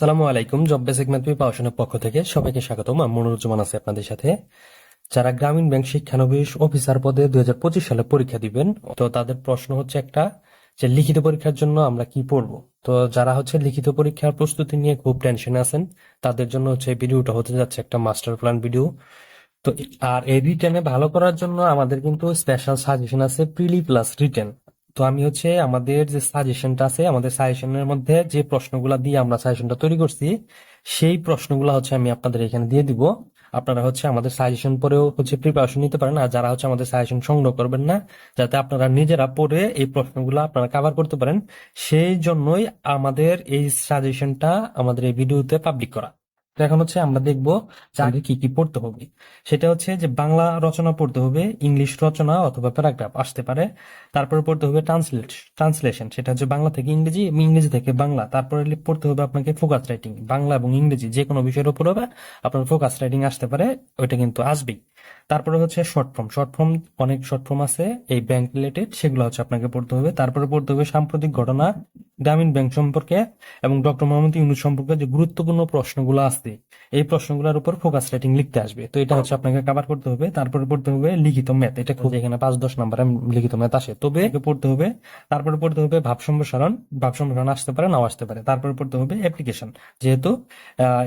সালামু আলাইকুম job basic math পাওয়াশনের পক্ষ থেকে সবাইকে স্বাগতম। আমি মনোরুজ্জামান আছি আপনাদের সাথে। যারা গ্রামীণ ব্যাংক শিক্ষানবিশ অফিসার পদে দুই সালে পরীক্ষা দিবেন, তো তাদের প্রশ্ন হচ্ছে একটা, যে লিখিত পরীক্ষার জন্য আমরা কি পড়ব? তো যারা হচ্ছে লিখিত পরীক্ষার প্রস্তুতি নিয়ে খুব টেনশনে আছেন, তাদের জন্য হচ্ছে ভিডিওটা হতে যাচ্ছে একটা মাস্টার প্ল্যান ভিডিও তো আর এই রিটেনে ভালো করার জন্য আমাদের কিন্তু স্পেশাল সাজেশন আছে প্রিলি প্লাস রিটেন তো আমি হচ্ছে আমাদের যে সাজেশনটা আছে, আমাদের সাজেশনের মধ্যে যে প্রশ্নগুলা দিয়ে আমরা সাজেশনটা তৈরি করছি, সেই প্রশ্নগুলো হচ্ছে আমি আপনাদের এখানে দিয়ে দিব। আপনারা হচ্ছে আমাদের সাজেশন পরেও হচ্ছে প্রিপারেশন নিতে পারেন, আর যারা হচ্ছে আমাদের সাজেশন সংগ্রহ করবেন না, যাতে আপনারা নিজেরা পড়ে এই প্রশ্নগুলো আপনারা কভার করতে পারেন, সেই জন্যই আমাদের এই সাজেশনটা আমাদের এই ভিডিওতে পাবলিক করা। তো এখন হচ্ছে আমরা দেখব যে আগে কি কি পড়তে হবে। সেটা হচ্ছে যে বাংলা রচনা পড়তে হবে, ইংলিশ রচনা অথবা প্যারাগ্রাফ আসতে পারে। তারপরে পড়তে হবে ট্রান্সলেট, ট্রান্সলেশন, সেটা হচ্ছে বাংলা থেকে ইংরেজি এবং ইংরেজি থেকে বাংলা। তারপরে পড়তে হবে আপনাকে ফোকাস রাইটিং, বাংলা এবং ইংরেজি যে কোনো বিষয়ের উপর হবে, আপনার ফোকাস রাইটিং আসতে পারে, ওইটা কিন্তু আসবেই। তারপরে হচ্ছে শর্ট ফর্ম শর্ট ফর্ম, অনেক শর্ট ফর্ম আছে, এই ব্যাংক রিলেটেড, সেগুলো হচ্ছে আপনাকে পড়তে হবে। তারপরে পড়তে হবে সাম্প্রতিক ঘটনা গ্রামীণ ব্যাংক সম্পর্কে এবং ডক্টর মোহাম্মদ ইউনুস সম্পর্কে যে গুরুত্বপূর্ণ প্রশ্নগুলো আছে এই প্রশ্নগুলোর উপর ফোকাস রাইটিং লিখতে আসবে। তো এটা হচ্ছে আপনাকে কভার করতে হবে, তারপরে পড়তে হবে লিখিত ম্যাথ এটা খুব এখানে পাঁচ দশ নাম্বার লিখিত ম্যাথ আসে। তবে পড়তে হবে, তারপরে পড়তে হবে ভাব সম্প্রসারণ। ভাব সম্প্রসারণ আসতে পারে, নাও আসতে পারে। তারপরে পড়তে হবে অ্যাপ্লিকেশন যেহেতু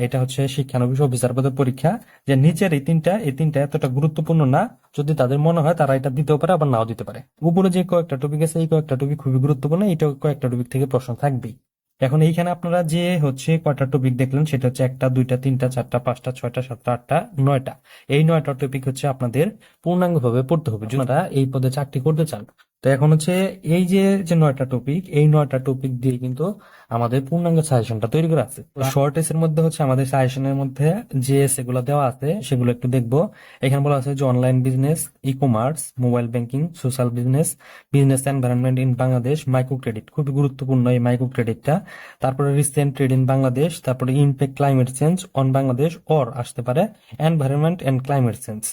এটা হচ্ছে শিক্ষানবিশ অফিসার পদের পরীক্ষা, যে নিচের এই তিনটা এই তিনটা এতটা গুরুত্বপূর্ণ না যদি তাদের মনে হয় তারা এটা দিতেও পারে, আবার নাও দিতে পারে। উপরে যে কয়েকটা টপিক আছে, এই কয়েকটা টপিক খুবই গুরুত্বপূর্ণ এই কয়েকটা টপিক থেকে প্রশ্ন থাকবেই। এখন এইখানে আপনারা যে হচ্ছে কয়টা টপিক দেখলেন, সেটা হচ্ছে একটা, দুইটা, তিনটা, চারটা, পাঁচটা, ছয়টা, সাতটা, আটটা, নয়টা। এই নয়টা টপিক হচ্ছে আপনাদের পূর্ণাঙ্গভাবে পড়তে হবে। যারা এই পদে চাকরি করতে চান তো এখন হচ্ছে এই যে যে নয়টা টপিক এই নয়টা টপিক দিয়ে কিন্তু আমাদের পূর্ণাঙ্গ সাজেশনটা তৈরি করা আছে। শর্ট এস এর মধ্যে হচ্ছে আমাদের সাজেশনের মধ্যে যে সেগুলো দেওয়া আছে, সেগুলো একটু দেখব। এখানে বলা আছে যে online business e commerce mobile banking social business business environment in Bangladesh micro credit খুবই গুরুত্বপূর্ণ এই মাইক্রো ক্রেডিটটা তারপরে রিসেন্ট ট্রেড ইন বাংলাদেশ তারপরে impact climate change on Bangladesh or আসতে পারে এনভায়রনমেন্ট এন্ড ক্লাইমেট চেঞ্জ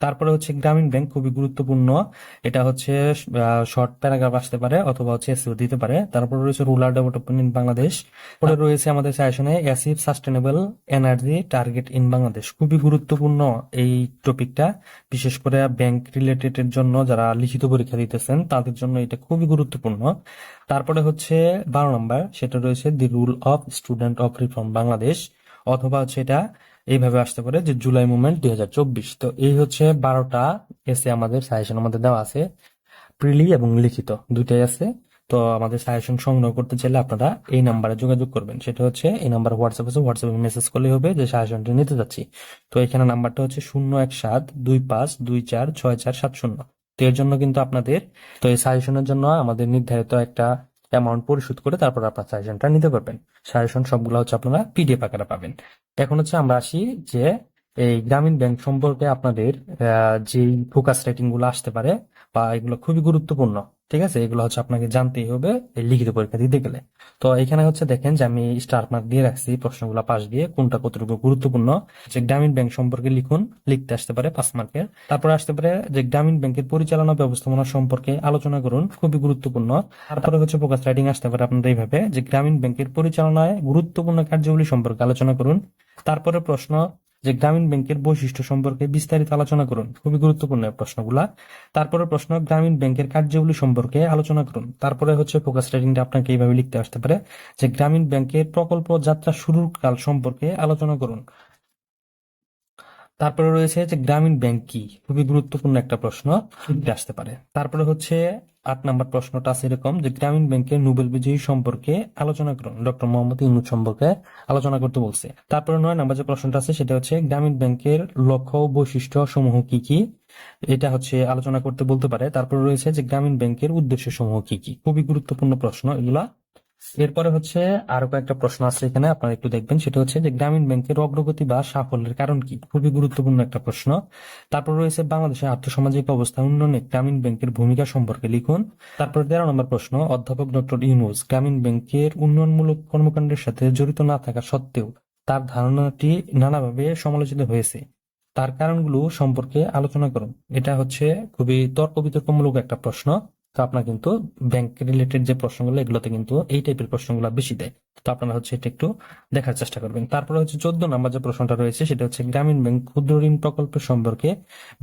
তারপরে হচ্ছে গ্রামীণ ব্যাংক খুবই গুরুত্বপূর্ণ। এটা হচ্ছে শর্ট প্যারাগ্রাফ আসতে পারে অথবা হচ্ছে এসিও দিতে পারে। তারপরে রয়েছে রুরাল ডেভেলপমেন্ট ইন বাংলাদেশ পরে রয়েছে আমাদের সাজেশনে achieve sustainable energy target in Bangladesh খুবই গুরুত্বপূর্ণ এই টপিকটা বিশেষ করে ব্যাংক রিলেটেড এর জন্য যারা লিখিত পরীক্ষা দিতেছেন তাদের জন্য এটা খুবই গুরুত্বপূর্ণ। তারপরে হচ্ছে বারো নম্বর সেটা রয়েছে the rule of student of reform Bangladesh অথবা হচ্ছে এটা এইভাবে আসতে পারে যে জুলাই মুভমেন্ট দুই তো এই হচ্ছে বারোটা এসে আমাদের সাজেশন আমাদের দেওয়া আছে। প্রিলি এবং লিখিত দুইটাই আছে। তো আমাদের সাজেশন সংগ্রহ করতে চাইলে আপনারা এই নাম্বারে যোগাযোগ করবেন। সেটা হচ্ছে এই নাম্বার হোয়াটসঅ্যাপ আছে হোয়াটসঅ্যাপে মেসেজ করলেই হবে যে সাজেশনটি নিতে যাচ্ছি। তো এখানে নাম্বারটা হচ্ছে শূন্য এক সাত দুই পাঁচ দুই চার ছয় চার সাত শূন্য তো এর জন্য কিন্তু আপনাদের তো এই সাজেশনের জন্য আমাদের নির্ধারিত একটা অ্যামাউন্ট পরিশোধ করে তারপর আপনার সাজেশনটা নিতে পারবেন। সাজেশন সবগুলো হচ্ছে আপনারা পিডিএফ আকারে পাবেন। এখন হচ্ছে আমরা আসি যে এই গ্রামীণ ব্যাংক সম্পর্কে আপনাদের যে ফোকাস রেটিংগুলো আসতে পারে বা এগুলো খুবই গুরুত্বপূর্ণ। ঠিক আছে? এগুলো হচ্ছে আপনাকে জানতেই হবে এই লিখিত পরীক্ষা দিতে গেলে। তো এখানে হচ্ছে দেখেন যে আমি স্টার মার্ক দিয়ে রাখছি প্রশ্নগুলো পাশ দিয়ে কোনটা কতটুকু গুরুত্বপূর্ণ, যে গ্রামীণ ব্যাংক সম্পর্কে লিখুন, লিখতে আসতে পারে পাঁচ মার্কের। তারপরে আসতে পারে যে গ্রামীণ ব্যাংকের পরিচালনা ব্যবস্থাপনা সম্পর্কে আলোচনা করুন, খুবই গুরুত্বপূর্ণ। তারপরে হচ্ছে ফোকাস রাইটিং আসতে পারে আপনাদের এইভাবে, যে গ্রামীণ ব্যাংকের পরিচালনায় গুরুত্বপূর্ণ কার্যগুলি সম্পর্কে আলোচনা করুন। তারপরে প্রশ্ন যে গ্রামীণ ব্যাংকের বৈশিষ্ট্য সম্পর্কে বিস্তারিত আলোচনা করুন। খুবই গুরুত্বপূর্ণ প্রশ্নগুলা। তারপরে প্রশ্ন, গ্রামীণ ব্যাংকের কার্যাবলী সম্পর্কে আলোচনা করুন। তারপরে হচ্ছে ফোকাস রেডিংটা আপনাকে এইভাবে লিখতে আসতে পারে যে, গ্রামীণ ব্যাংকের প্রকল্প যাত্রা শুরুর কাল সম্পর্কে আলোচনা করুন। তারপরে রয়েছে যে গ্রামীণ ব্যাংক কি? খুবই গুরুত্বপূর্ণ একটা প্রশ্ন আসতে পারে। তারপরে হচ্ছে আট নাম্বার প্রশ্নটা আছে এরকম যে গ্রামীণ ব্যাংকের নোবেল বিজয়ী সম্পর্কে আলোচনা করুন। ডক্টর মোহাম্মদ ইউনুস সম্পর্কে আলোচনা করতে বলছে। তারপরে নয় নাম্বার যে প্রশ্নটা আছে সেটা হচ্ছে গ্রামীণ ব্যাংকের লক্ষ্য ও বৈশিষ্ট্য সমূহ কি কি? এটা হচ্ছে আলোচনা করতে বলতে পারে। তারপরে রয়েছে যে গ্রামীণ ব্যাংকের উদ্দেশ্য সমূহ কি কি? খুবই গুরুত্বপূর্ণ প্রশ্ন এগুলা। এরপরে হচ্ছে আরও কয়েকটা প্রশ্ন আছে এখানে, আপনারা একটু দেখবেন। সেটা হচ্ছে যে গ্রামীণ ব্যাংকের অগ্রগতি বা সাফল্যের কারণ কি? খুবই গুরুত্বপূর্ণ একটা প্রশ্ন। তারপর রয়েছে বাংলাদেশের আর্থসামাজিক অবস্থা উন্নয়নে গ্রামীণ ব্যাংকের ভূমিকা সম্পর্কে লিখুন। তারপর তেরো নম্বর প্রশ্ন, অধ্যাপক ডক্টর ইউনুস গ্রামীণ ব্যাংকের উন্নয়নমূলক কর্মকাণ্ডের সাথে জড়িত না থাকা সত্ত্বেও তার ধারণাটি নানাভাবে সমালোচিত হয়েছে। তার কারণগুলো সম্পর্কে আলোচনা করুন। এটা হচ্ছে খুবই তর্ক বিতর্কমূলক একটা প্রশ্ন। তো আপনার কিন্তু ব্যাংক রিলেটেড যে প্রশ্নগুলো, এগুলোতে কিন্তু এই টাইপের প্রশ্নগুলো বেশি দেয়। তো আপনারা হচ্ছে এটা একটু দেখার চেষ্টা করবেন। তারপরে হচ্ছে চোদ্দ নাম্বার যে প্রশ্নটা রয়েছে, সেটা হচ্ছে গ্রামীণ ব্যাংক ক্ষুদ্র ঋণ প্রকল্পের সম্পর্কে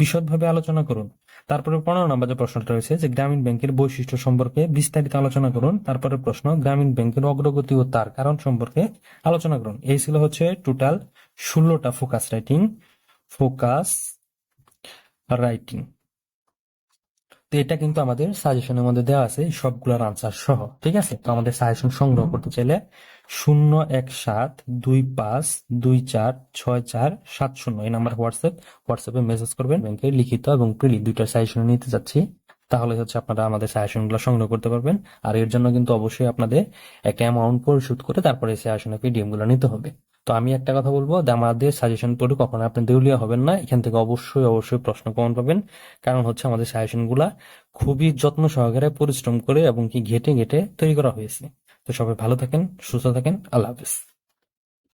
বিশদভাবে আলোচনা করুন। তারপরে পনেরো নম্বর যে প্রশ্নটা রয়েছে, যে গ্রামীণ ব্যাংকের বৈশিষ্ট্য সম্পর্কে বিস্তারিত আলোচনা করুন। তারপরে প্রশ্ন, গ্রামীণ ব্যাংকের অগ্রগতি ও তার কারণ সম্পর্কে আলোচনা করুন। এই ছিল হচ্ছে টোটাল ষোলোটা ফোকাস রাইটিং ফোকাস রাইটিং তো এটা কিন্তু আমাদের সাজেশনের মধ্যে দেওয়া আছে সবগুলোর আনসার সহ, ঠিক আছে? তো আমাদের সাজেশন সংগ্রহ করতে চাইলে শূন্য এক সাত দুই পাঁচ দুই চার ছয় চার সাত শূন্য, এই নাম্বার হোয়াটসঅ্যাপ হোয়াটসঅ্যাপে মেসেজ করবেন, ব্যাংকের লিখিত এবং প্রিলি দুইটা সাজেশন নিতে যাচ্ছি। তাহলে হচ্ছে আপনারা আমাদের সাজেশনগুলো সংগ্রহ করতে পারবেন, আর এর জন্য কিন্তু অবশ্যই আপনাদের একটা অ্যামাউন্ট পরিশোধ করে তারপরে এই সাজেশনের পিডিএমগুলো নিতে হবে। তো আমি একটা কথা বলব যে আমাদের সাজেশন পড়ে কখনো আপনি দেউলিয়া হবেন না। এখান থেকে অবশ্যই অবশ্যই প্রশ্ন কমন পাবেন। কারণ হচ্ছে আমাদের সাজেশনগুলা খুবই যত্ন সহকারে পরিশ্রম করে এবং কি ঘেটে ঘেটে তৈরি করা হয়েছে। তো সবাই ভালো থাকেন, সুস্থ থাকেন। আল্লাহ হাফিজ।